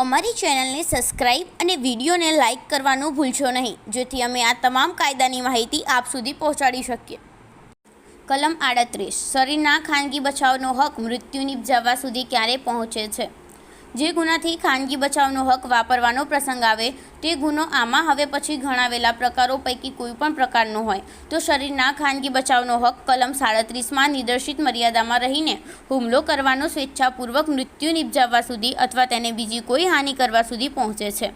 અમારી ચેનલને સબસ્ક્રાઇબ અને વિડીયોને લાઇક કરવાનું ભૂલશો નહીં, જેથી અમે આ તમામ કાયદાની માહિતી આપ સુધી પહોંચાડી શકીએ. કલમ આડત્રીસ, શરીરના ખાનગી બચાવનો હક મૃત્યુ નિપજાવવા સુધી ક્યારે પહોંચે છે? જે ગુનાથી ખાનગી બચાવનો હક વાપરવાનો પ્રસંગ આવે તે ગુનો આમાં હવે પછી ગણાવેલા પ્રકારો પૈકી કોઈ પણ પ્રકારનો હોય. તો શરીરના ખાનગી બચાવનો હક કલમ સાડત્રીસમાં નિર્દેશિત મર્યાદામાં રહીને હુમલો કરવાનો સ્વેચ્છાપૂર્વક મૃત્યુ નિપજાવવા સુધી અથવા તેને બીજી કોઈ હાનિ કરવા સુધી પહોંચે છે.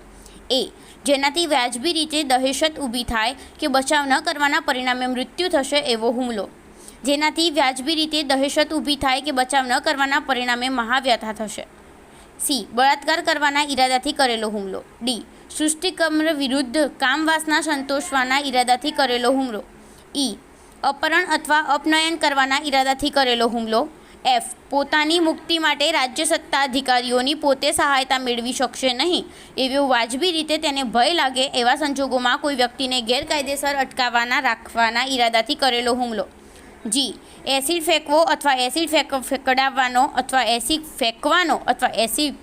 એ. જેનાથી વ્યાજબી રીતે દહેશત ઊભી થાય કે બચાવ ન કરવાના પરિણામે મૃત્યુ થશે એવો હુમલો. જેનાથી વ્યાજબી રીતે દહેશત ઊભી થાય કે બચાવ ન કરવાના પરિણામે મહાવ્યથા થશે. સી. બળાત્કાર કરવાના ઈરાદાથી કરેલો હુમલો. ડી. સૃષ્ટિકમ્ર વિરુદ્ધ કામવાસના સંતોષવાના ઈરાદાથી કરેલો હુમલો. ઈ. અપહરણ અથવા અપનયન કરવાના ઈરાદાથી કરેલો હુમલો. એફ. પોતાની મુક્તિ માટે રાજ્ય સત્તા અધિકારીઓની પોતે સહાયતા મેળવી શકશે નહીં. એવો વાજબી રીતે તેને ભય લાગે એવા સંજોગોમાં કોઈ વ્યક્તિને ગેરકાયદેસર અટકાવવાના, રાખવાના ઈરાદાથી કરેલો હુમલો. જી, એસિડ ફેંકવો અથવા એસિડ ફેંક, ફેંકડાવવાનો અથવા એસિડ ફેંકવાનો અથવા એસિડ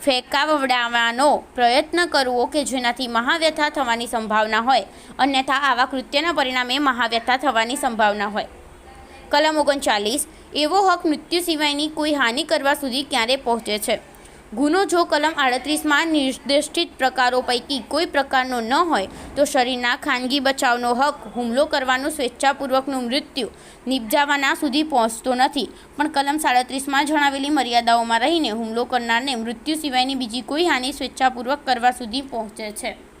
ફેંકાવડાવવાનો પ્રયત્ન કરવો કે જેનાથી મહાવ્યથા થવાની સંભાવના હોય. અન્યથા આવા કૃત્યના પરિણામે મહાવ્યથા થવાની સંભાવના હોય. કલમ ઓગણચાલીસ, એવો હક મૃત્યુ સિવાયની કોઈ હાનિ કરવા સુધી ક્યારે પહોંચે છે? ગુનો જો કલમ આડત્રીસમાં નિર્દિષ્ટિત પ્રકારો પૈકી કોઈ પ્રકારનો ન હોય, તો શરીરના ખાનગી બચાવનો હક, હુમલો કરવાનું સ્વેચ્છાપૂર્વકનું મૃત્યુ નિપજાવાના સુધી પહોંચતો નથી. પણ કલમ સાડત્રીસમાં જણાવેલી મર્યાદાઓમાં રહીને હુમલો કરનારને મૃત્યુ સિવાયની બીજી કોઈ હાનિ સ્વેચ્છાપૂર્વક કરવા સુધી પહોંચે છે.